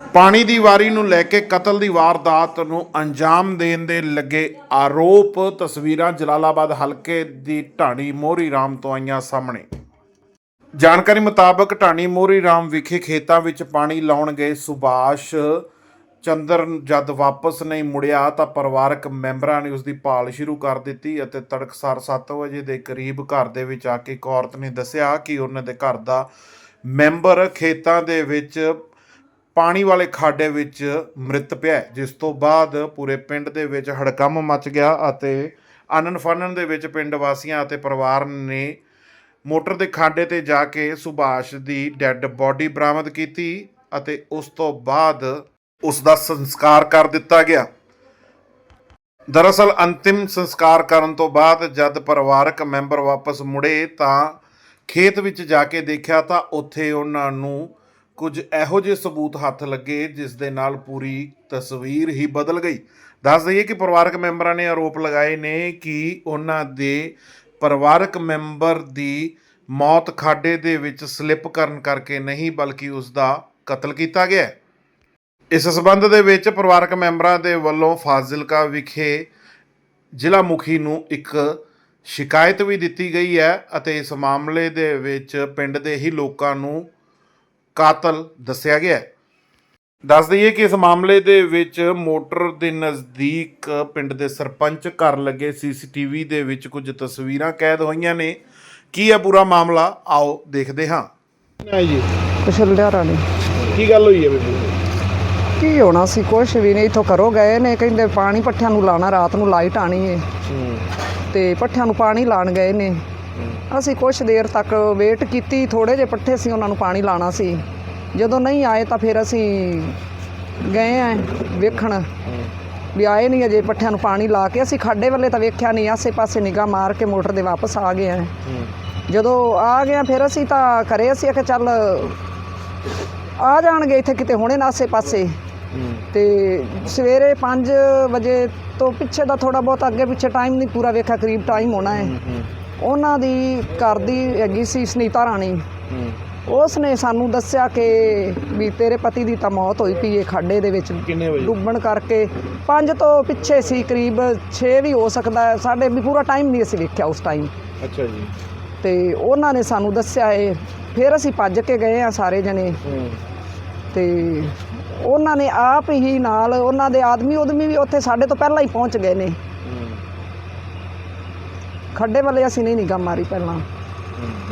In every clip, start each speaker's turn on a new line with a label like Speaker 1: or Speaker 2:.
Speaker 1: ਪਾਣੀ ਦੀ ਵਾਰੀ ਨੂੰ ਲੈ ਕੇ ਕਤਲ ਦੀ ਵਾਰਦਾਤ ਨੂੰ ਅੰਜਾਮ ਦੇਣ ਦੇ ਲੱਗੇ ਆਰੋਪ, ਤਸਵੀਰਾਂ ਜਲਾਲਾਬਾਦ ਹਲਕੇ ਦੀ ਢਾਣੀ ਮੋਹਰੀ ਰਾਮ ਤੋਂ ਆਈਆਂ ਸਾਹਮਣੇ। ਜਾਣਕਾਰੀ ਮੁਤਾਬਕ ਢਾਣੀ ਮੋਹਰੀ ਰਾਮ ਵਿਖੇ ਖੇਤਾਂ ਵਿੱਚ ਪਾਣੀ ਲਾਉਣ ਗਏ ਸੁਭਾਸ਼ ਚੰਦਰ ਜਦ ਵਾਪਸ ਨਹੀਂ ਮੁੜਿਆ ਤਾਂ ਪਰਿਵਾਰਕ ਮੈਂਬਰਾਂ ਨੇ ਉਸ ਦੀ ਭਾਲ ਸ਼ੁਰੂ ਕਰ ਦਿੱਤੀ ਅਤੇ ਤੜਕਸਾਰ 7 ਵਜੇ ਦੇ ਕਰੀਬ ਘਰ ਦੇ ਵਿੱਚ ਆ ਕੇ ਇੱਕ ਔਰਤ ਨੇ ਦੱਸਿਆ ਕਿ ਉਹਨਾਂ ਦੇ ਘਰ ਦਾ ਮੈਂਬਰ ਖੇਤਾਂ ਦੇ ਵਿੱਚ ਪਾਣੀ ਵਾਲੇ ਖਾਡੇ ਵਿੱਚ ਮ੍ਰਿਤ ਪਿਆ ਜਿਸ ਤੋਂ ਬਾਅਦ ਪੂਰੇ ਪਿੰਡ ਦੇ ਵਿੱਚ ਹੜਕੰਮ ਮਚ ਗਿਆ ਅਤੇ ਆਨਨ ਫਾਨਨ ਦੇ ਵਿੱਚ ਪਿੰਡ ਵਾਸੀਆਂ ਅਤੇ ਪਰਿਵਾਰ ਨੇ ਮੋਟਰ ਦੇ ਖਾਡੇ ਤੇ ਜਾ ਕੇ ਸੁਭਾਸ਼ ਦੀ ਡੈੱਡ ਬਾਡੀ ਬਰਾਮਦ ਕੀਤੀ ਅਤੇ ਉਸ ਤੋਂ ਬਾਅਦ ਉਸ ਦਾ ਸੰਸਕਾਰ ਕਰ ਦਿੱਤਾ ਗਿਆ। ਦਰਅਸਲ ਅੰਤਿਮ ਸੰਸਕਾਰ ਕਰਨ ਤੋਂ ਬਾਅਦ ਜਦ ਪਰਿਵਾਰਕ ਮੈਂਬਰ ਵਾਪਸ ਮੁੜੇ ਤਾਂ ਖੇਤ ਵਿੱਚ ਜਾ ਕੇ ਦੇਖਿਆ ਤਾਂ ਉੱਥੇ ਉਹਨਾਂ ਨੂੰ ਕੁਝ ਇਹੋ ਜਿਹੇ ਸਬੂਤ ਹੱਥ ਲੱਗੇ ਜਿਸ ਦੇ ਨਾਲ ਪੂਰੀ ਤਸਵੀਰ ਹੀ ਬਦਲ ਗਈ ਦੱਸ ਦਈਏ ਕਿ ਪਰਿਵਾਰਕ ਮੈਂਬਰਾਂ ਨੇ ਆਰੋਪ ਲਗਾਏ ਨੇ ਕਿ ਉਹਨਾਂ ਦੇ ਪਰਿਵਾਰਕ ਮੈਂਬਰ ਦੀ ਮੌਤ ਖਾਡੇ ਦੇ ਵਿੱਚ ਸਲਿੱਪ ਕਰਨ ਕਰਕੇ ਨਹੀਂ, ਬਲਕਿ ਉਸ ਦਾ ਕਤਲ ਕੀਤਾ ਗਿਆ ਹੈ। ਇਸ ਸਬੰਧ ਦੇ ਵਿੱਚ ਪਰਿਵਾਰਕ ਮੈਂਬਰਾਂ ਦੇ ਵੱਲੋਂ ਫਾਜ਼ਿਲਕਾ ਵਿਖੇ ਜ਼ਿਲ੍ਹਾ ਮੁਖੀ ਨੂੰ ਇੱਕ ਸ਼ਿਕਾਇਤ ਵੀ ਦਿੱਤੀ ਗਈ ਹੈ ਅਤੇ ਇਸ ਮਾਮਲੇ ਦੇ ਵਿੱਚ ਪਿੰਡ ਦੇ ਹੀ ਲੋਕਾਂ ਨੂੰ ਕਾਤਲ ਦੱਸਿਆ ਗਿਆ ਹੈ। ਦੱਸ ਦਈਏ ਕਿ ਇਸ ਮਾਮਲੇ ਦੇ ਵਿੱਚ ਮੋਟਰ ਦੇ ਨਜ਼ਦੀਕ ਪਿੰਡ ਦੇ ਸਰਪੰਚ ਘਰ ਲੱਗੇ ਸੀਸੀਟੀਵੀ ਦੇ ਵਿੱਚ ਕੁਝ ਤਸਵੀਰਾਂ ਕੈਦ ਹੋਈਆਂ ਨੇ। ਕੀ ਹੈ ਪੂਰਾ ਮਾਮਲਾ? ਆਓ ਦੇਖਦੇ ਹਾਂ। ਜੀ?
Speaker 2: ਕੁਸ਼ਲਿਆ ਰਾਣੀ
Speaker 1: ਕੀ ਗੱਲ ਹੋਈ ਹੈ ਬੇਬੇ?
Speaker 2: ਕੀ ਹੋਣਾ ਸੀ? ਕੁਛ ਵੀ ਨਹੀਂ। ਇਥੋਂ ਘਰੋਂ ਗਏ ਨੇ। ਕਹਿੰਦੇ ਪਾਣੀ ਪੱਠਿਆਂ ਨੂੰ ਲਾਣਾ ਰਾਤ ਨੂੰ ਲਾਈਟ ਆਣੀ ਏ। ਤੇ ਪੱਠਿਆਂ ਨੂੰ ਪਾਣੀ ਲਾਣ ਗਏ ਨੇ। ਅਸੀਂ ਕੁਛ ਦੇਰ ਤੱਕ ਵੇਟ ਕੀਤੀ ਥੋੜੇ ਜਿਹੇ ਪੱਠੇ ਸੀ, ਉਹਨਾਂ ਨੂੰ ਪਾਣੀ ਲਾਣਾ ਸੀ। ਜਦੋਂ ਨਹੀਂ ਆਏ ਤਾਂ ਫਿਰ ਅਸੀਂ ਗਏ ਆ ਵੇਖਣ। ਵੀ ਆਏ ਨਹੀਂ ਅਜੇ ਪੱਠਿਆਂ ਨੂੰ ਪਾਣੀ ਲਾ ਕੇ। ਅਸੀਂ ਖਾਡੇ ਵੱਲੇ ਤਾਂ ਵੇਖਿਆ ਨਹੀਂ, ਆਸੇ-ਪਾਸੇ ਨਿਗਾਹ ਮਾਰ ਕੇ ਮੋਟਰ ਦੇ ਵਾਪਸ ਆ ਗਏ ਆ। ਜਦੋਂ ਆ ਗਏ ਫਿਰ ਅਸੀਂ ਤਾਂ ਘਰੇ, ਅਸੀਂ ਕਿ ਚੱਲ ਆ ਜਾਣਗੇ ਇੱਥੇ ਕਿਤੇ ਹੁਣੇ ਨਾ ਆਸੇ-ਪਾਸੇ। ਤੇ ਸਵੇਰੇ 5 ਵਜੇ ਤੋਂ ਪਿੱਛੇ ਦਾ ਥੋੜਾ ਬਹੁਤ ਅੱਗੇ ਪਿੱਛੇ ਟਾਈਮ ਨਹੀਂ ਪੂਰਾ ਵੇਖਿਆ, ਕਰੀਬ ਟਾਈਮ ਹੋਣਾ ਹੈ ਉਹਨਾਂ ਦੀ ਘਰ ਦੀ ਹੈਗੀ ਸੀ ਸੁਨੀਤਾ ਰਾਣੀ। ਉਸ ਨੇ ਸਾਨੂੰ ਦੱਸਿਆ ਕਿ ਵੀ ਤੇਰੇ ਪਤੀ ਦੀ ਤਾਂ ਮੌਤ ਹੋਈ ਪਈ ਹੈ ਖਾਡੇ ਦੇ ਵਿੱਚ।
Speaker 1: ਕਿੰਨੇ ਵਜੇ?
Speaker 2: ਡੁੱਬਣ ਕਰਕੇ 5 ਤੋਂ ਪਿੱਛੇ ਸੀ ਕਰੀਬ 6 ਵੀ ਹੋ ਸਕਦਾ ਹੈ। ਸਾਡੇ ਵੀ ਪੂਰਾ ਟਾਈਮ ਨਹੀਂ ਅਸੀਂ ਵੇਖਿਆ ਉਸ ਟਾਈਮ
Speaker 1: ਅੱਛਾ ਜੀ।
Speaker 2: ਤੇ ਉਹਨਾਂ ਨੇ ਸਾਨੂੰ ਦੱਸਿਆ ਇਹ ਫਿਰ ਅਸੀਂ ਭੱਜ ਕੇ ਗਏ ਆ ਸਾਰੇ ਜਣੇ। ਤੇ ਉਹਨਾਂ ਨੇ ਆਪ ਹੀ ਨਾਲ ਉਹਨਾਂ ਦੇ ਆਦਮੀ ਉਦਮੀ ਵੀ ਉੱਥੇ ਸਾਡੇ ਤੋਂ ਪਹਿਲਾਂ ਹੀ ਪਹੁੰਚ ਗਏ ਨੇ। ਖੱਡੇ ਵਾਲੇ ਅਸੀਂ ਨਹੀਂ ਨਿਗਾਹ ਮਾਰੀ ਪਹਿਲਾਂ।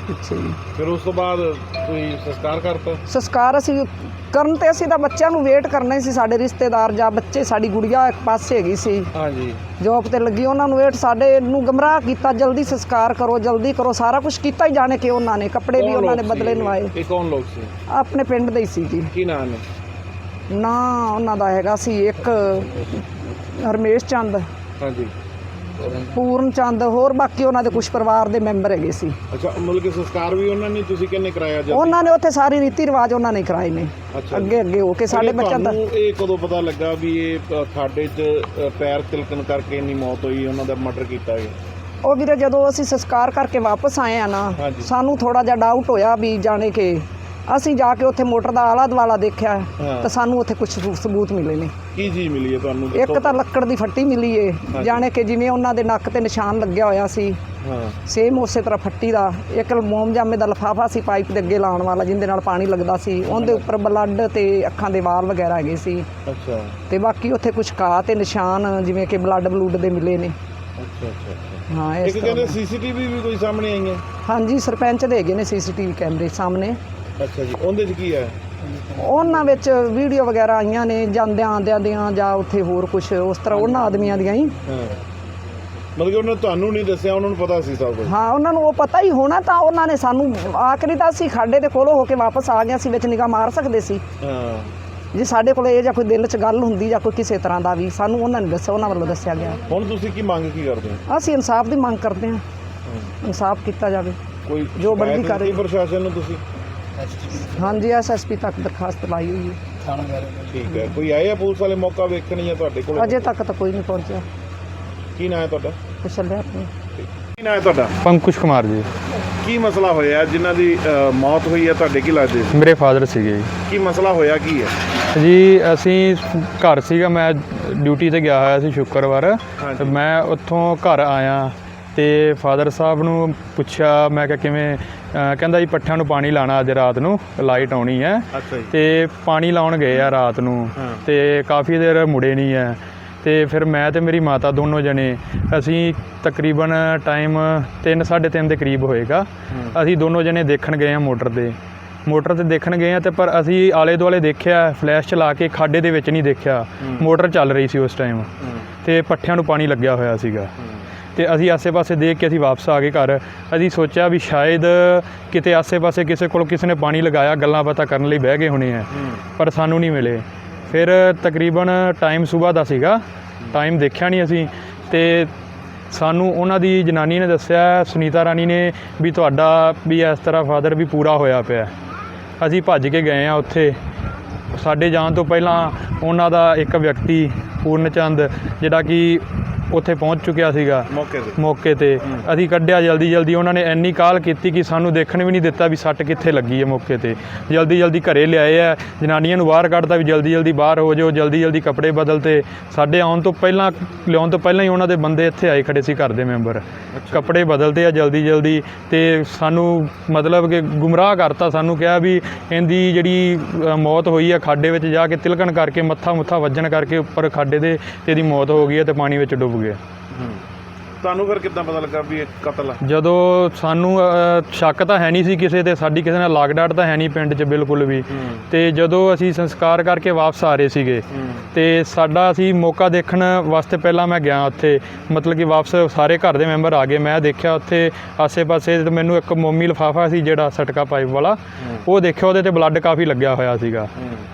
Speaker 2: ਪਿੱਛੇ ਹੀ।
Speaker 1: ਫਿਰ ਉਸ ਤੋਂ ਬਾਅਦ ਕੋਈ ਸੰਸਕਾਰ ਕਰਤਾ?
Speaker 2: ਸੰਸਕਾਰ ਅਸੀਂ ਕਰਨ ਤੇ ਅਸੀਂ ਤਾਂ ਬੱਚਿਆਂ ਨੂੰ ਵੇਟ ਕਰਨਾ ਹੀ ਸੀ ਸਾਡੇ ਰਿਸ਼ਤੇਦਾਰ ਜਾਂ ਬੱਚੇ ਸਾਡੀ ਗੁੜੀਆ ਇੱਕ ਪਾਸੇ ਹੈਗੀ ਸੀ।
Speaker 1: ਹਾਂਜੀ।
Speaker 2: ਜੋਬ ਤੇ ਲੱਗੀ ਉਹਨਾਂ ਨੂੰ ਵੇਟ ਸਾਡੇ ਨੂੰ ਗਮਰਾਹ ਕੀਤਾ ਜਲਦੀ ਸੰਸਕਾਰ ਕਰੋ ਜਲਦੀ ਕਰੋ ਸਾਰਾ ਕੁਝ ਕੀਤਾ ਹੀ ਜਾਣੇ ਕਿ ਉਹਨਾਂ ਨੇ ਕੱਪੜੇ ਵੀ ਉਹਨਾਂ ਨੇ ਬਦਲੇ ਨਵਾਏ।
Speaker 1: ਇਹ ਕੌਣ ਲੋਕ ਸੀ?
Speaker 2: ਆਪਣੇ ਪਿੰਡ ਦੇ ਹੀ ਸੀ ਜੀ।
Speaker 1: ਕੀ ਨਾਮ ਹੈ
Speaker 2: ਨਾ ਉਹਨਾਂ ਦਾ ਹੈਗਾ ਸੀ ਇੱਕ ਹਰਮੇਸ਼ ਚੰਦ।
Speaker 1: ਹਾਂਜੀ।
Speaker 2: ਪੂਰਨ ਚੰਦ ਹੋਰ ਬਾਕੀ ਉਹਨਾਂ ਦੇ ਕੁਝ ਪਰਿਵਾਰ ਦੇ ਮੈਂਬਰ ਹੈਗੇ ਸੀ।
Speaker 1: ਅੱਛਾ ਮਤਲਬ ਕਿ ਸੰਸਕਾਰ ਵੀ ਉਹਨਾਂ ਨੇ ਤੁਸੀਂ ਕਿੰਨੇ ਕਰਾਇਆ ਜਦ
Speaker 2: ਉਹਨਾਂ ਨੇ ਉੱਥੇ ਸਾਰੀ ਰੀਤੀ ਰਿਵਾਜ ਉਹਨਾਂ ਨੇ ਕਰਾਏ ਨੇ।
Speaker 1: ਅੱਛਾ।
Speaker 2: ਅੱਗੇ ਅੱਗੇ ਹੋ ਕੇ ਸਾਡੇ ਬੱਚਿਆਂ ਦਾ
Speaker 1: ਤੁਹਾਨੂੰ ਇਹ ਕਦੋਂ ਪਤਾ ਲੱਗਾ ਵੀ ਇਹ ਅ, ਖਾਡੇ 'ਚ ਅ, ਪੈਰ ਤਿਲਕਣ ਕਰਕੇ ਇੰਨੀ ਮੌਤ ਹੋਈ ਉਹਨਾਂ ਦਾ ਮਰਡਰ ਕੀਤਾ ਗਿਆ
Speaker 2: ਉਹ ਵੀਰੇ ਜਦੋਂ ਅਸੀਂ ਸੰਸਕਾਰ ਕਰਕੇ ਵਾਪਸ ਆਏ ਆ ਨਾ
Speaker 1: ਹਾਂਜੀ।
Speaker 2: ਸਾਨੂੰ ਥੋੜਾ ਜਿਹਾ ਡਾਊਟ ਹੋਇਆ ਵੀ ਜਾਣੇ ਕਿ ਅਸੀਂ ਜਾ ਕੇ ਉੱਥੇ ਮੋਟਰ ਦਾ ਆਲਾ ਦੁਆਲਾ ਦੇਖਿਆ
Speaker 1: ਹਾਂ।
Speaker 2: ਤਾਂ ਸਾਨੂੰ ਉੱਥੇ ਕੁਝ ਸਬੂਤ ਮਿਲੇ ਨੇ।
Speaker 1: ਕੀ ਚੀਜ਼ ਮਿਲੀ ਹੈ ਤੁਹਾਨੂੰ?
Speaker 2: ਇੱਕ ਤਾਂ ਲੱਕੜ ਦੀ ਫੱਟੀ ਮਿਲੀ ਏ। ਜਾਣੇ ਕਿ ਜਿਵੇਂ ਉਹਨਾਂ ਦੇ ਨੱਕ ਤੇ ਨਿਸ਼ਾਨ ਲੱਗਿਆ ਹੋਇਆ ਸੀ।
Speaker 1: ਹਾਂ।
Speaker 2: ਸੇਮ ਉਸੇ ਤਰ੍ਹਾਂ ਫੱਟੀ ਦਾ। ਇੱਕ ਮੋਮ ਜਾਮੇ ਦਾ ਲਫਾਫਾ ਸੀ ਪਾਈਪ ਦੇ ਅੱਗੇ ਲਾਉਣ ਵਾਲਾ ਜਿੰਦੇ ਨਾਲ ਪਾਣੀ ਲੱਗਦਾ ਸੀ। ਉਹਦੇ ਉੱਪਰ ਬਲੱਡ ਤੇ ਅੱਖਾਂ ਦੇ ਵਾਲ ਵਗੈਰਾ ਹੈਗੇ ਸੀ।
Speaker 1: ਅੱਛਾ।
Speaker 2: ਤੇ ਬਾਕੀ ਉੱਥੇ ਕੁਝ ਘਾਹ ਤੇ ਨਿਸ਼ਾਨ ਜਿਵੇਂ ਕਿ ਬਲੱਡ ਬਲੂਡ ਦੇ ਮਿਲੇ ਨੇ।
Speaker 1: ਅੱਛਾ ਅੱਛਾ ਅੱਛਾ।
Speaker 2: ਹਾਂ ਇਸ
Speaker 1: ਇੱਕ
Speaker 2: ਤਰ੍ਹਾਂ
Speaker 1: ਕਹਿੰਦੇ ਸੀਸੀਟੀਵੀ ਵੀ ਕੋਈ ਸਾਹਮਣੇ ਆਈਆਂ?
Speaker 2: ਹਾਂਜੀ ਸਰਪੰਚ ਦੇ ਹੈਗੇ ਨੇ ਸੀਸੀਟੀਵੀ ਕੈਮਰੇ ਸਾਹਮਣੇ।
Speaker 1: ਅੱਛਾ ਜੀ ਉਹਦੇ 'ਚ ਕੀ ਹੈ?
Speaker 2: ਉਹਨਾਂ ਵਿੱਚ ਵੀਡੀਓ ਵਗੈਰਾ ਆਈਆਂ ਨੇ ਜਾਂਦਿਆਂ ਆਂਦਿਆਂ ਦੀਆਂ ਜਾਂ ਉੱਥੇ ਹੋਰ ਕੁਝ ਉਸ ਤਰ੍ਹਾਂ ਉਹਨਾਂ ਆਦਮੀਆਂ ਦੀਆਂ ਹੀ।
Speaker 1: ਹਾਂ। ਮਤਲਬ ਕਿ ਉਹਨਾਂ ਨੇ ਤੁਹਾਨੂੰ ਨਹੀਂ ਦੱਸਿਆ ਉਹਨਾਂ ਨੂੰ ਪਤਾ ਸੀ ਸਭ ਕੁਝ
Speaker 2: ਹਾਂ ਉਹਨਾਂ ਨੂੰ ਉਹ ਪਤਾ ਹੀ ਹੋਣਾ ਤਾਂ ਉਹਨਾਂ ਨੇ ਸਾਨੂੰ ਆਖਰੀ ਤਾਂ ਅਸੀਂ ਖਾਡੇ ਦੇ ਕੋਲੋਂ ਹੋ ਕੇ ਵਾਪਸ ਆ ਗਏ ਸੀ ਵਿੱਚ ਨਿਗਾਹ ਮਾਰ ਸਕਦੇ ਸੀ।
Speaker 1: ਹਾਂ।
Speaker 2: ਜੇ ਸਾਡੇ ਕੋਲ ਇਹ ਜਾਂ ਕੋਈ ਦਿਲ 'ਚ ਗੱਲ ਹੁੰਦੀ ਜਾਂ ਕੋਈ ਕਿਸੇ ਤਰ੍ਹਾਂ ਦਾ ਵੀ ਸਾਨੂੰ ਉਹਨਾਂ ਨੇ ਦੱਸਿਆ ਉਹਨਾਂ ਵੱਲੋਂ ਦੱਸਿਆ ਗਿਆ।
Speaker 1: ਹੁਣ ਤੁਸੀਂ ਕੀ ਮੰਗ ਕੀ ਕਰਦੇ ਹੋ?
Speaker 2: ਅਸੀਂ ਇਨਸਾਫ ਦੀ ਮੰਗ ਕਰਦੇ ਹਾਂ। ਇਨਸਾਫ ਕੀਤਾ ਜਾਵੇ।
Speaker 1: ਕੋਈ
Speaker 2: ਜੋ ਬਣਦੀ
Speaker 1: ਸ਼ਿਕਾਇਤ
Speaker 2: ਕਰ। ਰਹੀ।
Speaker 1: ਦਿੱਤੀ ਪ੍ਰਸ਼ਾਸਨ ਨੂੰ ਤੁਸੀਂ?
Speaker 2: ਹਾਂਜੀ ਐਸਐਸਪੀ ਤੱਕ ਦਰਖਾਸਤ ਲਾਈ ਹੋਈ ਹੈ।
Speaker 1: ਠੀਕ ਹੈ ਕੋਈ ਆਏ ਆ ਪੁਲਿਸ ਵਾਲੇ ਮੌਕਾ ਵੇਖਣ ਜਾਂ ਤੁਹਾਡੇ ਕੋਲ
Speaker 2: ਅਜੇ ਤੱਕ ਤਾਂ ਕੋਈ ਨਹੀਂ ਪਹੁੰਚਿਆ।
Speaker 1: ਕੀ ਨਾਂ ਹੈ ਤੁਹਾਡਾ?
Speaker 2: ਕੁਛ ਲਿਆ ਆਪਣੀ।
Speaker 1: ਕੀ ਨਾਂ ਹੈ ਤੁਹਾਡਾ?
Speaker 3: ਪੰਕੁਸ਼ ਕੁਮਾਰ ਜੀ।
Speaker 1: ਕੀ ਮਸਲਾ ਹੋਇਆ? ਜਿਨ੍ਹਾਂ ਦੀ ਅ, ਮੌਤ ਹੋਈ ਹੈ ਤੁਹਾਡੇ ਕੀ ਲੱਗਦੇ?
Speaker 3: ਮੇਰੇ ਫਾਦਰ ਸੀਗੇ ਜੀ।
Speaker 1: ਕੀ ਮਸਲਾ ਹੋਇਆ ਕੀ ਹੈ?
Speaker 3: ਜੀ ਅਸੀਂ ਘਰ ਸੀਗਾ ਮੈਂ ਡਿਊਟੀ ਤੇ ਗਿਆ ਹੋਇਆ ਸੀ ਸ਼ੁੱਕਰਵਾਰ। ਤੇ ਮੈਂ ਉੱਥੋਂ ਘਰ ਆਇਆ ਤੇ ਫਾਦਰ ਸਾਹਿਬ ਨੂੰ ਪੁੱਛਿਆ ਮੈਂ ਕਿਹਾ ਕਿਵੇਂ ਕਹਿੰਦਾ ਜੀ ਪੱਠਿਆਂ ਨੂੰ ਪਾਣੀ ਲਾਣਾ ਅੱਜ ਰਾਤ ਨੂੰ ਲਾਈਟ ਆਉਣੀ ਹੈ। ਤੇ ਪਾਣੀ ਲਾਉਣ ਗਏ ਆ ਰਾਤ ਨੂੰ। ਤੇ ਕਾਫੀ ਦੇਰ ਮੁੜੇ ਨਹੀਂ ਹੈ। ਤੇ ਫਿਰ ਮੈਂ ਤੇ ਮੇਰੀ ਮਾਤਾ ਦੋਨੋਂ ਜਣੇ ਅਸੀਂ ਤਕਰੀਬਨ ਟਾਈਮ 3 3:30 ਦੇ ਕਰੀਬ ਹੋਏਗਾ। ਅਸੀਂ ਦੋਨੋਂ ਜਣੇ ਦੇਖਣ ਗਏ ਆ ਮੋਟਰ ਤੇ। ਮੋਟਰ ਤੇ ਦੇਖਣ ਗਏ ਆ ਤੇ ਪਰ ਅਸੀਂ ਆਲੇ ਦੁਆਲੇ ਦੇਖਿਆ ਫਲੈਸ਼ ਚਲਾ ਕੇ ਖਾਡੇ ਦੇ ਵਿੱਚ ਨਹੀਂ ਦੇਖਿਆ। ਮੋਟਰ ਚੱਲ ਰਹੀ ਸੀ ਉਸ ਟਾਈਮ। ਤੇ ਪੱਠਿਆਂ ਨੂੰ ਪਾਣੀ ਲੱਗਿਆ ਹੋਇਆ ਸੀਗਾ। ਤੇ ਅਸੀਂ ਆਸੇ-ਪਾਸੇ ਦੇਖ ਕੇ ਅਸੀਂ ਵਾਪਸ ਆ ਗਏ ਘਰ। ਅਸੀਂ ਸੋਚਿਆ ਵੀ ਸ਼ਾਇਦ ਕਿਤੇ ਆਸੇ-ਪਾਸੇ ਕਿਸੇ ਕੋਲ ਕਿਸੇ ਨੇ ਪਾਣੀ ਲਗਾਇਆ ਗੱਲਾਂ ਬਾਤਾਂ ਕਰਨ ਲਈ ਬਹਿ ਗਏ ਹੋਣੇ ਆ। ਪਰ ਸਾਨੂੰ ਨਹੀਂ ਮਿਲੇ। ਫਿਰ ਤਕਰੀਬਨ ਟਾਈਮ ਸਵੇਰ ਦਾ ਸੀਗਾ। ਟਾਈਮ ਦੇਖਿਆ ਨਹੀਂ ਅਸੀਂ ਤੇ ਸਾਨੂੰ ਉਹਨਾਂ ਦੀ ਜਨਾਨੀ ਨੇ ਦੱਸਿਆ ਸੁਨੀਤਾ ਰਾਣੀ ਨੇ ਵੀ ਤੁਹਾਡਾ ਵੀ ਇਸ ਤਰ੍ਹਾਂ ਫਾਦਰ ਵੀ ਪੂਰਾ ਹੋਇਆ ਪਿਆ। ਅਸੀਂ ਭੱਜ ਕੇ ਗਏ ਆ ਉੱਥੇ। ਸਾਡੇ ਜਾਣ ਤੋਂ ਪਹਿਲਾਂ ਉਹਨਾਂ ਦਾ ਇੱਕ ਵਿਅਕਤੀ ਪੂਰਨ ਚੰਦ ਜਿਹੜਾ ਕਿ ਉੱਥੇ ਪਹੁੰਚ ਚੁੱਕਿਆ ਸੀਗਾ।
Speaker 1: ਮੌਕੇ ਤੇ।
Speaker 3: ਮੌਕੇ ਤੇ। ਅਸੀਂ ਕੱਢਿਆ ਜਲਦੀ ਜਲਦੀ ਉਹਨਾਂ ਨੇ ਇੰਨੀ ਕਾਲ ਕੀਤੀ ਕਿ ਸਾਨੂੰ ਦੇਖਣ ਵੀ ਨਹੀਂ ਦਿੱਤਾ ਵੀ ਸੱਟ ਕਿੱਥੇ ਲੱਗੀ ਹੈ ਮੌਕੇ ਤੇ। ਜਲਦੀ ਜਲਦੀ ਘਰੇ ਲਿਆਏ ਆ। ਜਨਾਨੀਆਂ ਨੂੰ ਬਾਹਰ ਕੱਢਤਾ ਵੀ ਜਲਦੀ ਜਲਦੀ ਬਾਹਰ ਹੋ ਜਾਓ ਜਲਦੀ ਜਲਦੀ ਕੱਪੜੇ ਬਦਲਤੇ ਸਾਡੇ ਆਉਣ ਤੋਂ ਪਹਿਲਾਂ ਲਿਆਉਣ ਤੋਂ ਪਹਿਲਾਂ ਹੀ ਉਹਨਾਂ ਦੇ ਬੰਦੇ ਇੱਥੇ ਆਏ ਖੜੇ ਸੀ ਘਰ ਦੇ ਮੈਂਬਰ। ਕੱਪੜੇ ਬਦਲਤੇ ਆ ਜਲਦੀ ਜਲਦੀ ਤੇ ਸਾਨੂੰ ਮਤਲਬ ਕਿ ਗੁੰਮਰਾਹ ਕਰਤਾ ਸਾਨੂੰ ਕਿਹਾ ਵੀ ਇਹਦੀ ਜਿਹੜੀ ਮੌਤ ਹੋਈ ਆ ਖਾਡੇ ਵਿੱਚ ਜਾ ਕੇ ਤਿਲਕਣ ਕਰਕੇ ਮੱਥਾ ਮੁੱਥਾ ਵੱਜਣ ਕਰਕੇ ਉੱਪਰ ਖਾਡੇ ਦੇ ਤੇ ਇਹਦੀ ਮੌਤ ਹੋ ਗਈ ਹੈ ਤੇ ਪਾਣੀ ਵਿੱਚ ਡੁੱਬ ਗਿਆ
Speaker 1: ਤੁਹਾਨੂੰ ਫਿਰ ਕਿੱਦਾਂ ਪਤਾ ਲੱਗਾ ਵੀ ਇਹ ਕਤਲ ਆ?
Speaker 3: ਜਦੋਂ ਸਾਨੂੰ ਸ਼ੱਕ ਤਾਂ ਹੈ ਨਹੀਂ ਸੀ ਕਿਸੇ ਤੇ ਸਾਡੀ ਕਿਸੇ ਨਾਲ ਲਾਗਡਾਟ ਤਾਂ ਹੈ ਨਹੀਂ ਪਿੰਡ 'ਚ ਬਿਲਕੁਲ ਵੀ। ਤੇ ਜਦੋਂ ਅਸੀਂ ਸੰਸਕਾਰ ਕਰਕੇ ਵਾਪਸ ਆ ਰਹੇ ਸੀਗੇ ਤੇ ਸਾਡਾ ਅਸੀਂ ਮੌਕਾ ਦੇਖਣ ਵਾਸਤੇ ਪਹਿਲਾਂ ਮੈਂ ਗਿਆ ਉੱਥੇ। ਮਤਲਬ ਕਿ ਵਾਪਸ ਸਾਰੇ ਘਰ ਦੇ ਮੈਂਬਰ ਆ ਗਏ। ਮੈਂ ਦੇਖਿਆ ਉੱਥੇ ਆਸੇ-ਪਾਸੇ ਤੇ ਮੈਨੂੰ ਇੱਕ ਮੋਮੀ ਲਿਫਾਫਾ ਸੀ ਜਿਹੜਾ ਸਟਕਾ ਪਾਈਪ ਵਾਲਾ। ਉਹ ਦੇਖਿਆ ਉਹਦੇ ਤੇ ਬਲੱਡ ਕਾਫੀ ਲੱਗਿਆ ਹੋਇਆ ਸੀਗਾ।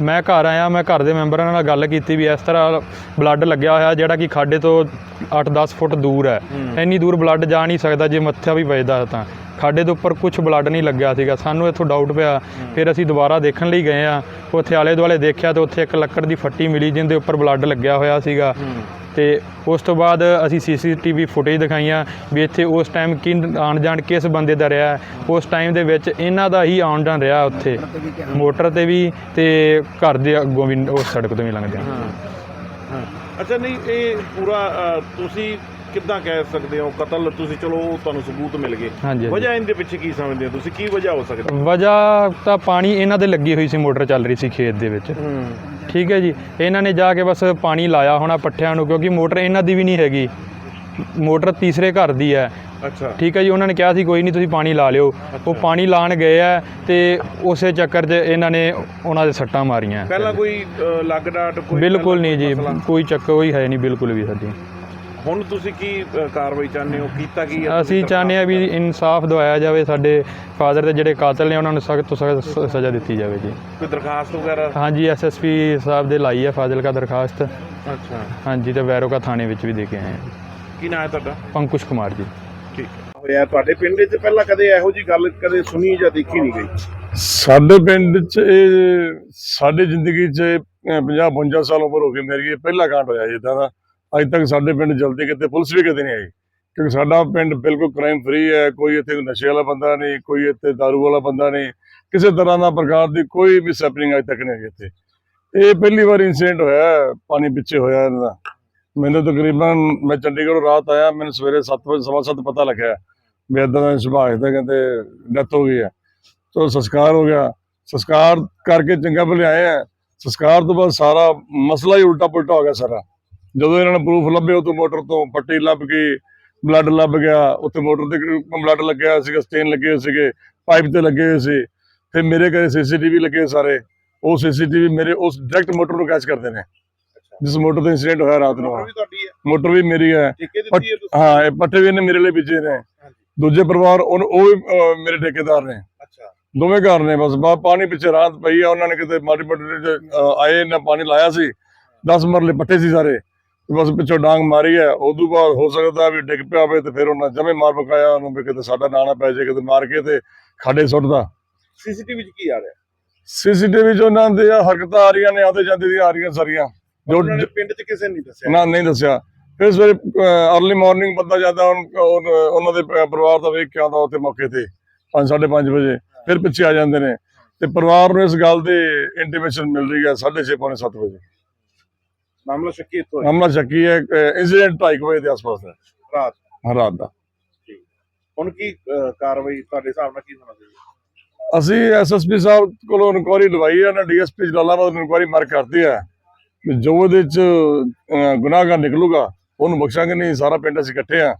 Speaker 3: ਮੈਂ ਘਰ ਆਇਆ ਮੈਂ ਘਰ ਦੇ ਮੈਂਬਰਾਂ ਨਾਲ ਗੱਲ ਕੀਤੀ ਵੀ ਇਸ ਤਰ੍ਹਾਂ ਬਲੱਡ ਲੱਗਿਆ ਹੋਇਆ ਜਿਹੜਾ ਕਿ ਖਾਡੇ ਤੋਂ 8-10 ਫੁੱਟ ਦੂਰ ਹੈ। ਇੰਨੀ ਦੂਰ ਬਲੱਡ ਜਾ ਨਹੀਂ ਸਕਦਾ ਜੇ ਮੱਥਾ ਵੀ ਵੱਜਦਾ ਤਾਂ। ਖਾਡੇ ਦੇ ਉੱਪਰ ਕੁਝ ਬਲੱਡ ਨਹੀਂ ਲੱਗਿਆ ਸੀਗਾ। ਸਾਨੂੰ ਇੱਥੋਂ ਡਾਊਟ ਪਿਆ। ਫਿਰ ਅਸੀਂ ਦੁਬਾਰਾ ਦੇਖਣ ਲਈ ਗਏ ਆ। ਉੱਥੇ ਆਲੇ ਦੁਆਲੇ ਦੇਖਿਆ ਤੇ ਉੱਥੇ ਇੱਕ ਲੱਕੜ ਦੀ ਫੱਟੀ ਮਿਲੀ ਜਿੰਦੇ ਉੱਪਰ ਬਲੱਡ ਲੱਗਿਆ ਹੋਇਆ ਸੀਗਾ। ਤੇ ਉਸ ਤੋਂ ਬਾਅਦ ਅਸੀਂ ਸੀਸੀਟੀਵੀ ਫੁਟੇਜ ਦਿਖਾਈਆਂ ਵੀ ਇੱਥੇ ਉਸ ਟਾਈਮ ਕੀ ਆਣ ਜਾਣ ਕਿਸ ਬੰਦੇ ਦਾ ਰਿਹਾ। ਉਸ ਟਾਈਮ ਦੇ ਵਿੱਚ ਇਹਨਾਂ ਦਾ ਹੀ ਆਉਣ ਜਾਣ ਰਿਹਾ ਉੱਥੇ। ਮੋਟਰ ਤੇ ਵੀ ਤੇ ਘਰ ਦੇ ਅੱਗੋਂ ਵੀ ਉਸ ਸੜਕ ਤੋਂ ਵੀ ਲੰਘਦੇ ਆ।
Speaker 1: ਹਾਂ। ਅੱਛਾ ਨਹੀਂ ਇਹ ਪੂਰਾ ਤੁਸੀਂ ਕਿੱਦਾਂ ਕਹਿ ਸਕਦੇ ਹੋ? ਕਤਲ ਤੁਸੀਂ ਚਲੋ ਤੁਹਾਨੂੰ ਸਬੂਤ ਮਿਲ ਗਏ।
Speaker 3: ਹਾਂਜੀ।
Speaker 1: ਵਜ੍ਹਾ ਇਹਦੇ ਪਿੱਛੇ ਕੀ ਸਮਝਦੇ ਹੋ ਤੁਸੀਂ? ਕੀ ਵਜ੍ਹਾ ਹੋ ਸਕਦੀ?
Speaker 3: ਵਜ੍ਹਾ ਤਾਂ ਪਾਣੀ ਇਹਨਾਂ ਦੇ ਲੱਗੀ ਹੋਈ ਸੀ ਮੋਟਰ ਚੱਲ ਰਹੀ ਸੀ ਖੇਤ ਦੇ ਵਿੱਚ।
Speaker 1: ਹੂੰ।
Speaker 3: ਠੀਕ ਹੈ ਜੀ। ਇਹਨਾਂ ਨੇ ਜਾ ਕੇ ਬਸ ਪਾਣੀ ਲਾਇਆ ਹੋਣਾ ਪੱਠਿਆਂ ਨੂੰ ਕਿਉਂਕਿ ਮੋਟਰ ਇਹਨਾਂ ਦੀ ਵੀ ਨਹੀਂ ਹੈਗੀ। ਮੋਟਰ ਤੀਸਰੇ ਘਰ ਦੀ ਹੈ।
Speaker 1: ਅੱਛਾ।
Speaker 3: ਠੀਕ ਹੈ ਜੀ ਉਹਨਾਂ ਨੇ ਕਿਹਾ ਸੀ ਕੋਈ ਨਹੀਂ ਤੁਸੀਂ ਪਾਣੀ ਲਾ ਲਿਓ। ਉਹ ਪਾਣੀ ਲਾਣ ਗਏ ਆ ਤੇ ਉਸੇ ਚੱਕਰ 'ਚ ਇਹਨਾਂ ਨੇ ਉਹਨਾਂ ਦੇ ਸੱਟਾਂ ਮਾਰੀਆਂ।
Speaker 1: ਪਹਿਲਾਂ ਕੋਈ ਅ, ਲੱਗ ਡਾਟ ਕੋਈ
Speaker 3: ਬਿਲਕੁਲ
Speaker 1: ਪਹਿਲਾਂ
Speaker 3: ਨਹੀਂ ਜੀ
Speaker 1: ਮਸਲਾ?
Speaker 3: ਕੋਈ ਚੱਕਰ ਕੋਈ ਹੈ ਨਹੀਂ ਬਿਲਕੁਲ ਵੀ ਸਾਡੀ।
Speaker 1: ਹੁਣ ਤੁਸੀਂ ਕੀ ਅ, ਕਾਰਵਾਈ ਚਾਹੁੰਦੇ ਹੋ? ਕੀਤਾ ਕੀ ਹੈ
Speaker 3: ਅਸੀਂ ਚਾਹੁੰਦੇ ਆ ਵੀ ਇਨਸਾਫ ਦਵਾਇਆ ਜਾਵੇ ਸਾਡੇ ਫਾਦਰ ਦੇ ਜਿਹੜੇ ਕਾਤਲ ਨੇ ਉਹਨਾਂ ਨੂੰ ਸਖਤ ਤੋਂ ਸਖਤ ਸਜ਼ਾ ਦਿੱਤੀ ਜਾਵੇ ਜੀ।
Speaker 1: ਕੋਈ ਦਰਖਾਸਤ ਵਗੈਰਾ?
Speaker 3: ਹਾਂਜੀ ਐਸਐਸਪੀ ਸਾਹਿਬ ਦੇ ਲਾਈ ਹੈ ਫਾਜ਼ਿਲਕਾ ਦਰਖਾਸਤ।
Speaker 1: ਅੱਛਾ।
Speaker 3: ਹਾਂਜੀ ਤੇ ਵੈਰੋਕਾ ਥਾਣੇ ਵਿੱਚ ਵੀ ਦੇ ਕੇ ਆਏ ਹਾਂ।
Speaker 1: ਕੀ ਨਾਂ ਹੈ ਤੁਹਾਡਾ?
Speaker 3: ਪੰਕੁਸ਼ ਕੁਮਾਰ ਜੀ।
Speaker 1: ਠੀਕ ਹੋਇਆ ਤੁਹਾਡੇ ਪਿੰਡ ਵਿੱਚ ਪਹਿਲਾਂ ਕਦੇ ਇਹੋ ਜੀ ਗੱਲ ਕਦੇ ਸੁਣੀ ਜਾਂ ਦੇਖੀ ਨਹੀਂ ਗਈ?
Speaker 4: ਸਾਡੇ ਪਿੰਡ 'ਚ ਇਹ ਸਾਡੀ ਜ਼ਿੰਦਗੀ 'ਚ 50 52 ਸਾਲ ਉਮਰ ਹੋ ਗਈ ਮੇਰੀ ਇਹ ਪਹਿਲਾ ਕਾਂਡ ਹੋਇਆ ਜਿੱਦਾਂ ਦਾ। ਅੱਜ ਤੱਕ ਸਾਡੇ ਪਿੰਡ ਜਲਦੀ ਕਿਤੇ ਪੁਲਿਸ ਵੀ ਕਦੇ ਨਹੀਂ ਆਈ। ਕਿਉਂਕਿ ਸਾਡਾ ਪਿੰਡ ਬਿਲਕੁਲ ਕ੍ਰਾਈਮ ਫ੍ਰੀ ਹੈ, ਕੋਈ ਇੱਥੇ ਨਸ਼ੇ ਵਾਲਾ ਬੰਦਾ ਨਹੀਂ, ਕੋਈ ਇੱਥੇ ਦਾਰੂ ਵਾਲਾ ਬੰਦਾ ਨਹੀਂ, ਕਿਸੇ ਤਰ੍ਹਾਂ ਦਾ ਪ੍ਰਕਾਰ ਦੀ ਕੋਈ ਵੀ ਸੈਪਨਿੰਗ ਅੱਜ ਤੱਕ ਨਹੀਂ ਹੋਈ ਇੱਥੇ। ਇਹ ਪਹਿਲੀ ਵਾਰ ਇਨਸੀਡੈਂਟ ਹੋਇਆ, ਪਾਣੀ ਪਿੱਛੇ ਹੋਇਆ ਇਹਨਾਂ ਦਾ। ਮੈਨੂੰ ਤਕਰੀਬਨ, ਮੈਂ ਚੰਡੀਗੜ੍ਹ ਰਾਤ ਆਇਆ, ਮੈਨੂੰ ਸਵੇਰੇ 7 ਵਜੇ, ਸਵਾ ਸੱਤ ਪਤਾ ਲੱਗਿਆ ਵੀ ਏਦਾਂ ਦਾ ਸੁਭਾਸ਼ ਦਾ ਕਹਿੰਦੇ ਡੈਥ ਹੋ ਗਈ ਹੈ। ਤੋ ਸੰਸਕਾਰ ਹੋ ਗਿਆ। ਸੰਸਕਾਰ ਕਰਕੇ ਚੰਗਾ ਭਲੇ ਆਏ ਆ ਸੰਸਕਾਰ ਤੋਂ ਬਾਅਦ ਸਾਰਾ ਮਸਲਾ ਹੀ ਉਲਟਾ ਪੁਲਟਾ ਹੋ ਗਿਆ ਸਾਰਾ। ਜਦੋਂ ਇਹਨਾਂ ਨੇ ਪ੍ਰੂਫ ਲੱਭੇ ਉਹ ਤੋਂ ਮੋਟਰ ਤੋਂ ਪੱਟੀ ਲੱਭ ਗਈ ਬਲੱਡ ਲੱਭ ਗਿਆ। ਉੱਥੇ ਮੋਟਰ ਤੇ ਬਲੱਡ ਲੱਗਿਆ ਸੀਗਾ ਸਟੇਨ ਲੱਗੇ ਹੋਏ ਸੀਗੇ ਪਾਈਪ ਤੇ ਲੱਗੇ ਹੋਏ ਸੀ। ਫਿਰ ਮੇਰੇ ਘਰੇ ਸੀਸੀਟੀਵੀ ਲੱਗੇ ਸਾਰੇ। ਉਹ ਸੀਸੀਟੀਵੀ ਮੇਰੇ ਉਸ ਡਾਇਰੈਕਟ ਮੋਟਰ ਨੂੰ ਕੈਚ ਕਰਦੇ ਨੇ। ਜਿਸ ਮੋਟਰ ਤੇ ਇਨਸੀਡੈਂਟ ਹੋਇਆ ਰਾਤ ਨੂੰ।
Speaker 1: ਮੋਟਰ ਵੀ
Speaker 4: ਮੋਟਰ ਮੇਰੀ ਹੈ।
Speaker 1: ਹੈ
Speaker 4: ਇਹ ਪੱਠੇ ਵੀ ਇਹਨੇ ਮੇਰੇ ਲਈ ਬੀਜੇ ਨੇ। ਦੂਜੇ ਪਰਿਵਾਰ ਉਹ ਮੇਰੇ ਠੇਕੇਦਾਰ ਨੇ। ਦੋਵੇਂ ਘਰ ਨੇ ਬਸ ਬਾ ਪਾਣੀ ਪਿੱਛੇ ਰਾਤ ਪਈ ਆ। ਉਹਨਾਂ ਨੇ ਕਿਤੇ ਮਾੜੀ ਮੋਟੀ ਜਿਹੀ, ਅਹ, ਆਏ ਨਾ ਪਾਣੀ ਲਾਇਆ ਸੀ। 10 ਮਰਲੇ ਪੱਟੇ ਸੀ ਸਾਰੇ। ਬਸ ਪਿੱਛੋਂ ਡਾਂਗ ਮਾਰੀ ਹੈ ਉਦੋਂ ਬਾਅਦ ਹੋ ਸਕਦਾ ਵੀ ਡਿੱਗ ਪਿਆ ਹੋਵੇ ਤੇ ਫਿਰ ਉਹਨਾਂ ਜਮੇ ਮਾਰ ਪਕਾਇਆ ਉਹਨੂੰ ਵੀ ਕਿਤੇ ਸਾਡਾ ਨਾਣਾ ਪੈ ਜਾਏ ਕਿਤੇ ਮਾਰ ਕੇ ਤੇ ਖਾਡੇ ਸੁੱਟਦਾ।
Speaker 1: ਸੀਸੀਟੀਵੀ 'ਚ ਕੀ ਆ ਰਿਹਾ?
Speaker 4: ਸੀਸੀਟੀਵੀ 'ਚ ਉਹਨਾਂ ਦੇ ਹਰਕਤਾਂ ਆ ਰਹੀਆਂ ਨੇ ਆਉਂਦੇ ਜਾਂਦੇ ਦੀਆਂ ਆ ਰਹੀਆਂ ਸਾਰੀਆਂ। ਜੋ
Speaker 1: ਉਹਨਾਂ ਨੇ ਪਿੰਡ 'ਚ ਕਿਸੇ ਨੇ ਨਹੀਂ ਦੱਸਿਆ।
Speaker 4: ਨਾ ਨਹੀਂ ਦੱਸਿਆ। ਫਿਰ ਸਵੇਰੇ ਅਰਲੀ ਮਾਰਨਿੰਗ ਬੰਦਾ ਜਾਂਦਾ ਉਹਨ- ਦੇ ਪਰਿਵਾਰ ਦਾ ਵੇਖ ਕੇ ਆਉਂਦਾ ਉੱਥੇ ਮੌਕੇ ਤੇ 5:30 ਵਜੇ। ਫਿਰ ਪਿੱਛੇ ਆ ਜਾਂਦੇ ਨੇ। ਤੇ ਪਰਿਵਾਰ ਨੂੰ ਇਸ ਗੱਲ ਦੇ ਇੰਟੀਮੇਸ਼ਨ ਮਿਲ ਰਹੀ ਹੈ 6:30 ਪੌਣੇ 7 ਵਜੇ।
Speaker 1: ਮਾਮਲਾ ਸ਼ੱਕੀ ਇੱਥੋਂ ਹੈ?
Speaker 4: ਮਾਮਲਾ ਸ਼ੱਕੀ ਹੈ ਇਨਸੀਡੈਂਟ 2:30 ਵਜੇ ਦੇ ਆਸ-ਪਾਸ ਦਾ
Speaker 1: ਰਾਤ
Speaker 4: ਹਾਂ, ਰਾਤ। ਦਾ।
Speaker 1: ਹੁਣ ਕੀ ਅਹ, ਕਾਰਵਾਈ ਤੁਹਾਡੇ ਹਿਸਾਬ ਨਾਲ ਕੀ ਹੋਣਾ ਚਾਹੀਦਾ?
Speaker 4: ਅਸੀਂ ਐਸਐਸਪੀ ਸਾਹਿਬ ਕੋਲੋਂ ਇਨਕੁਆਰੀ ਲਵਾਈ ਹੈ ਨਾ ਡੀਐਸਪੀ ਜਲਾਲਾਬਾਦ ਨੂੰ ਇਨਕੁਆਰੀ ਮਾਰ ਕਰਤੀ ਹੈ। ਵੀ ਜੋ ਉਹਦੇ ਚ ਅਹ, ਗੁਨਾਹਗਾਰ ਨਿਕਲੂਗਾ ਉਹਨੂੰ ਬਖਸ਼ਾਂਗੇ ਨਹੀਂ ਸਾਰਾ ਪਿੰਡ ਅਸੀਂ ਇਕੱਠੇ ਆ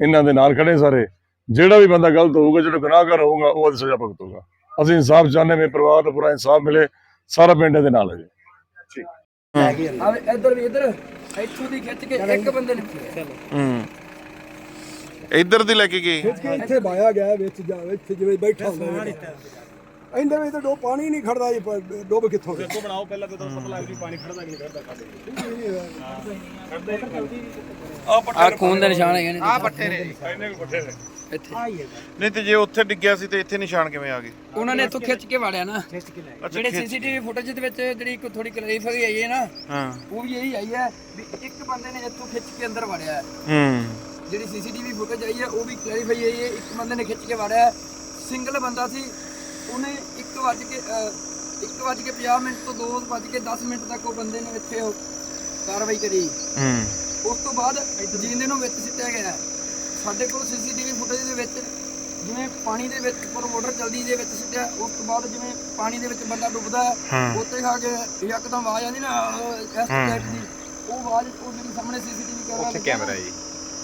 Speaker 4: ਇਹਨਾਂ ਦੇ ਨਾਲ ਖੜੇ ਸਾਰੇ। ਜਿਹੜਾ ਵੀ ਬੰਦਾ ਗਲਤ ਹੋਊਗਾ ਜਿਹੜਾ ਗੁਨਾਹਗਾਰ ਹੋਊਗਾ ਉਹ ਉਹਦੀ ਸਜ਼ਾ ਭੁਗਤੂਗਾ। ਅਸੀਂ ਇਨਸਾਫ ਚਾਹੁੰਦੇ ਹਾਂ ਵੀ ਪਰਿਵਾਰ ਨੂੰ ਪੂਰਾ ਇਨਸਾਫ ਮਿਲੇ ਸਾਰਾ ਪਿੰਡ ਇਹਦੇ ਨਾਲ ਹੈ। ਜੀ
Speaker 5: ਆਵੇ ਇੱਧਰ ਵੀ ਇੱਧਰ। ਇੱਥੋਂ ਦੀ ਖਿੱਚ ਕੇ ਇੱਕ ਬੰਦੇ ਨੇ
Speaker 1: ਹੂੰ। ਇੱਧਰ ਦੀ ਲੈ ਕੇ ਗਏ
Speaker 6: ਇੱਥੇ ਬਾਇਆ ਗਿਆ ਵਿੱਚ ਜਾ ਇੱਥੇ ਜਿਵੇਂ ਬੈਠਾ ਹੁੰਦਾ ਹੈ ਇਹਦੇ ਵਿੱਚ ਤਾਂ ਡੋ ਪਾਣੀ ਨਹੀਂ ਖੜਦਾ ਜੀ ਪਰ ਡੁੱਬ ਕਿੱਥੋਂ ਗਿਆ
Speaker 5: ਆ ਖੂਨ ਦੇ ਨਿਸ਼ਾਨ ਹੈਗੇ ਨੇ ਆ ਪੱਟੇ ਨੇ।
Speaker 1: ਨਹੀਂ ਤੇ ਜੇ ਉੱਥੇ ਡਿੱਗਿਆ ਸੀ ਤੇ ਇੱਥੇ ਨਿਸ਼ਾਨ ਕਿਵੇਂ ਆ ਗਏ?
Speaker 5: ਉਹਨਾਂ ਨੇ ਇੱਥੋਂ ਖਿੱਚ ਕੇ ਵਾੜਿਆ ਨਾ। ਜਿਹੜੇ ਸੀਸੀਟੀਵੀ ਫੁਟੇਜ ਦੇ ਵਿੱਚ ਜਿਹੜੀ ਇੱਕ ਥੋੜੀ ਕਲੈਰੀਫਾਈ ਆਈ ਹੈ ਨਾ
Speaker 1: ਹਾਂ।
Speaker 5: ਉਹ ਵੀ ਇਹੀ ਆਈ ਹੈ ਵੀ ਇੱਕ ਬੰਦੇ ਨੇ ਇੱਥੋਂ ਖਿੱਚ ਕੇ ਅੰਦਰ ਵਾੜਿਆ ਹੈ।
Speaker 1: ਹੂੰ।
Speaker 5: ਜਿਹੜੀ ਸੀਸੀਟੀਵੀ ਫੁਟੇਜ ਆਈ ਹੈ ਉਹ ਵੀ ਕਲੈਰੀਫਾਈ ਆਈ ਹੈ ਇੱਕ ਬੰਦੇ ਨੇ ਖਿੱਚ ਕੇ ਵਾੜਿਆ ਸਿੰਗਲ ਬੰਦਾ ਸੀ ਉਹਨੇ 1 ਵਜ ਕੇ 1 ਵਜ ਕੇ 50 ਮਿੰਟ ਤੋਂ 2 ਵਜ ਕੇ 10 ਮਿੰਟ ਤੱਕ ਉਹ ਬੰਦੇ ਨੇ ਇੱਥੇ ਕਾਰਵਾਈ ਕਰੀ।
Speaker 1: ਹੂੰ।
Speaker 5: ਉਸ ਤੋਂ ਬਾਅਦ ਜਿੰਦੇ ਨੂੰ ਵਿੱਚ ਸਿੱਟਿਆ ਗਿਆ ਹੈ। ਸਾਡੇ ਕੋਲ ਸੀਸੀਟੀਵੀ ਫੁਟੇਜ ਦੇ ਵਿੱਚ ਜਿਵੇਂ ਪਾਣੀ ਦੇ ਵਿੱਚ ਉੱਪਰ ਮੋਟਰ ਚਲਦੀ ਦੇ ਵਿੱਚ ਸਿੱਟਿਆ ਉਸ ਤੋਂ ਬਾਅਦ ਜਿਵੇਂ ਪਾਣੀ ਦੇ ਵਿੱਚ ਬੰਦਾ ਡੁੱਬਦਾ। ਉੱਤੇ ਖਾ ਕੇ ਯਕਦਮ ਆਵਾਜ਼ ਆਉਂਦੀ ਨਾ ਇਸ ਟਾਈਪ ਦੀ ਉਹ ਆਵਾਜ਼ ਉਹ ਜਿਹੜੀ ਸਾਹਮਣੇ ਸੀਸੀਟੀਵੀ ਕੈਮਰਾ ਉੱਥੇ ਕੈਮਰਾ ਜੀ।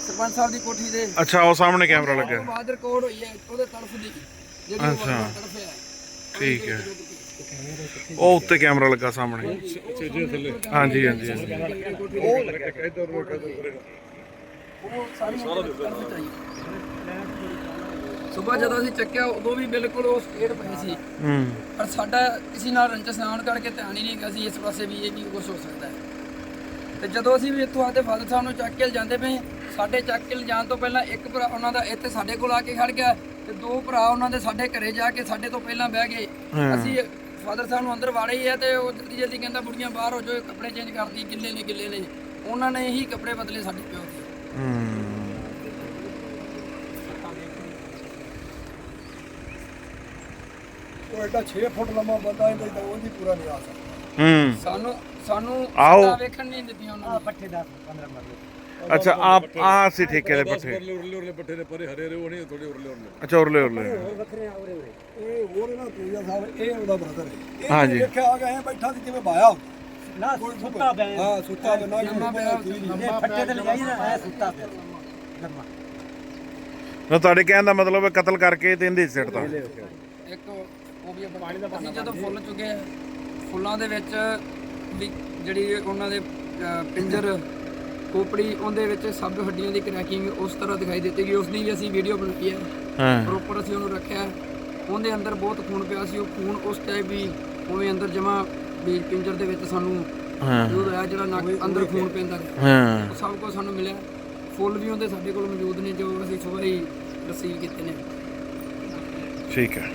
Speaker 5: ਸਰਪੰਚ ਸਾਹਿਬ ਦੀ ਕੋਠੀ ਦੇ।
Speaker 1: ਅੱਛਾ ਉਹ ਸਾਹਮਣੇ ਕੈਮਰਾ ਲੱਗਾ।
Speaker 5: ਉਹ ਆਵਾਜ਼ ਰਿਕਾਰਡ ਹੋਈ ਹੈ ਉਹਦੇ ਤਰਫ ਦੀ ਜਿਹੜੀ ਉਹ
Speaker 1: ਅੱਛਾ।
Speaker 5: ਤਰਫ ਹੈ।
Speaker 1: ਠੀਕ ਹੈ। ਉਹ ਉੱਤੇ ਕੈਮਰਾ ਲੱਗਾ ਸਾਹਮਣੇ। ਹਾਂਜੀ ਹਾਂਜੀ ਹਾਂਜੀ।
Speaker 5: ਉਹ ਸਾਰੀ ਸਵੇਰ ਜਦੋਂ ਅਸੀਂ ਚੱਕਿਆ ਉਦੋਂ ਵੀ ਬਿਲਕੁਲ ਉਹ ਸਟੇਟ ਪਈ ਸੀ।
Speaker 1: ਹੂੰ।
Speaker 5: ਪਰ ਸਾਡਾ ਕਿਸੇ ਨਾਲ ਰੰਜਸ ਨਾਉਣ ਕਰਕੇ ਧਿਆਨ ਹੀ ਨਹੀਂ ਗਿਆ ਸੀ ਇਸ ਪਾਸੇ ਵੀ ਇਹ ਵੀ ਕੁਝ ਹੋ ਸਕਦਾ ਹੈ। ਤੇ ਜਦੋਂ ਅਸੀਂ ਵੀ ਇੱਥੋਂ ਆਦੇ ਫਾਦਰ ਸਾਹਿਬ ਨੂੰ ਚੱਕ ਕੇ ਜਾਂਦੇ ਪਏ ਸਾਡੇ ਚੱਕ ਕੇ ਜਾਣ ਤੋਂ ਪਹਿਲਾਂ ਇੱਕ ਭਰਾ ਉਹਨਾਂ ਦਾ ਇੱਥੇ ਸਾਡੇ ਕੋਲ ਆ ਕੇ ਖੜ ਗਿਆ ਤੇ ਦੋ ਭਰਾ ਉਹਨਾਂ ਦੇ ਸਾਡੇ ਘਰੇ ਜਾ ਕੇ ਸਾਡੇ ਤੋਂ ਪਹਿਲਾਂ ਬਹਿ ਗਏ। ਅਸੀਂ ਫਾਦਰ ਸਾਹਿਬ ਨੂੰ ਅੰਦਰ ਵਾੜੇ ਹੀ ਹੈ ਤੇ ਉਹ ਜਲਦੀ ਜਲਦੀ ਕਹਿੰਦਾ ਬੁੜੀਆਂ ਬਾਹਰ ਹੋ ਜਾਓ ਕੱਪੜੇ ਚੇਂਜ ਕਰਦੀ ਗਿੱਲੇ ਨੇ ਗਿੱਲੇ ਨੇ। ਉਹਨਾਂ ਨੇ ਹੀ ਕੱਪੜੇ ਬਦਲੇ ਸਾਡੇ ਪਿਓ
Speaker 6: ਉਹ ਐਡਾ 6 ਫੁੱਟ ਲੰਮਾ ਬੰਦਾ ਇਹਦੇ ਤਾਂ ਉਹ ਵੀ ਪੂਰਾ ਨਹੀਂ ਆ। ਸਕਦਾ
Speaker 1: ਹੂੰ।
Speaker 5: ਸਾਨੂੰ ਸਾਨੂੰ
Speaker 1: ਆਓ।
Speaker 5: ਸਿੱਧਾ ਵੇਖਣ ਨਹੀਂ ਦਿੱਤੀਆਂ ਉਹਨਾਂ ਨੇ।
Speaker 1: ਅੱਛਾ ਆ ਆ ਸੀ ਠੇਕੇ ਦੇ ਪੱਠੇ।
Speaker 4: ਉਰਲੇ ਉਰਲੇ ਪੱਠੇ ਦੇ ਪਰੇ ਹਰੇ ਹਰੇ ਉਹ ਨਹੀਂ ਥੋੜੇ ਉਰਲੇ ਉਰਲੇ।
Speaker 1: ਅੱਛਾ ਉਰਲੇ ਉਰਲੇ।
Speaker 6: ਇਹ ਹੋਰ ਨਾ ਪੂਜਾ ਸਾਹਿਬ ਇਹ ਉਹਦਾ ਬ੍ਰਦਰ ਹੈ। ਇਹ
Speaker 1: ਹਾਂਜੀ।
Speaker 6: ਦੇਖਿਆ ਆ ਗਿਆ ਬੈਠਾ ਸੀ ਜਿਵੇਂ ਬਾਇਆ। ਹੁੰਦਾ ਨਾ ਸੁੱਤਾ ਪਿਆ। ਹਾਂ ਸੁੱਤਾ ਪਿਆ ਨਾ
Speaker 5: ਲੰਮਾ ਪਿਆ ਲੰਮਾ
Speaker 6: ਫੱਟੇ ਤੇ ਲਗਾਈ ਨਾ ਐ ਸੁੱਤਾ ਪਿਆ।
Speaker 1: ਨਾ ਤੁਹਾਡੇ ਕਹਿਣ ਦਾ ਮਤਲਬ ਹੈ ਕਤਲ ਕਰਕੇ ਤੇ ਇਹਦੇ ਸਿੱਟ ਦਾ
Speaker 5: ਇੱਕ ਉਹ ਵੀ ਆਪਾਂ ਅਸੀਂ ਜਦੋਂ ਫੁੱਲ ਚੁਗੇ ਆ, ਫੁੱਲਾਂ ਦੇ ਵਿੱਚ ਵੀ ਜਿਹੜੀ ਉਹਨਾਂ ਦੇ ਪਿੰਜਰ ਕੋਪੜੀ ਉਹਦੇ ਵਿੱਚ ਸਭ ਹੱਡੀਆਂ ਦੀ ਕ੍ਰੈਕਿੰਗ ਉਸ ਤਰ੍ਹਾਂ ਦਿਖਾਈ ਦਿੱਤੀ ਗਈ। ਉਸ ਦੀ ਵੀ ਅਸੀਂ ਵੀਡੀਓ ਬਣਾਈ ਹੈ
Speaker 1: ਹਾਂ।
Speaker 5: ਪ੍ਰੋਪਰ ਅਸੀਂ ਉਹਨੂੰ ਰੱਖਿਆ। ਉਹਦੇ ਅੰਦਰ ਬਹੁਤ ਖੂਨ ਪਿਆ ਸੀ। ਉਹ ਖੂਨ ਉਸ ਟਾਈਪ ਵੀ ਉਵੇਂ ਅੰਦਰ ਜਮਾ ਵੀ ਪਿੰਜਰ ਦੇ ਵਿੱਚ ਸਾਨੂੰ
Speaker 1: ਹਾਂ।
Speaker 5: ਮੌਜੂਦ ਹੋਇਆ ਜਿਹੜਾ ਨੱਕ ਅੰਦਰ ਖੂਨ ਪੈਂਦਾ ਰਿਹਾ
Speaker 1: ਹਾਂ।
Speaker 5: ਉਹ ਸਭ ਕੁਝ ਸਾਨੂੰ ਮਿਲਿਆ। ਫੁੱਲ ਵੀ ਉਹਦੇ ਸਾਡੇ ਕੋਲ ਮੌਜੂਦ ਨੇ ਜੋ ਅਸੀਂ ਸਵੇਰ ਹੀ ਰਿਸੀਵ ਕੀਤੇ ਨੇ।
Speaker 1: ਠੀਕ ਹੈ।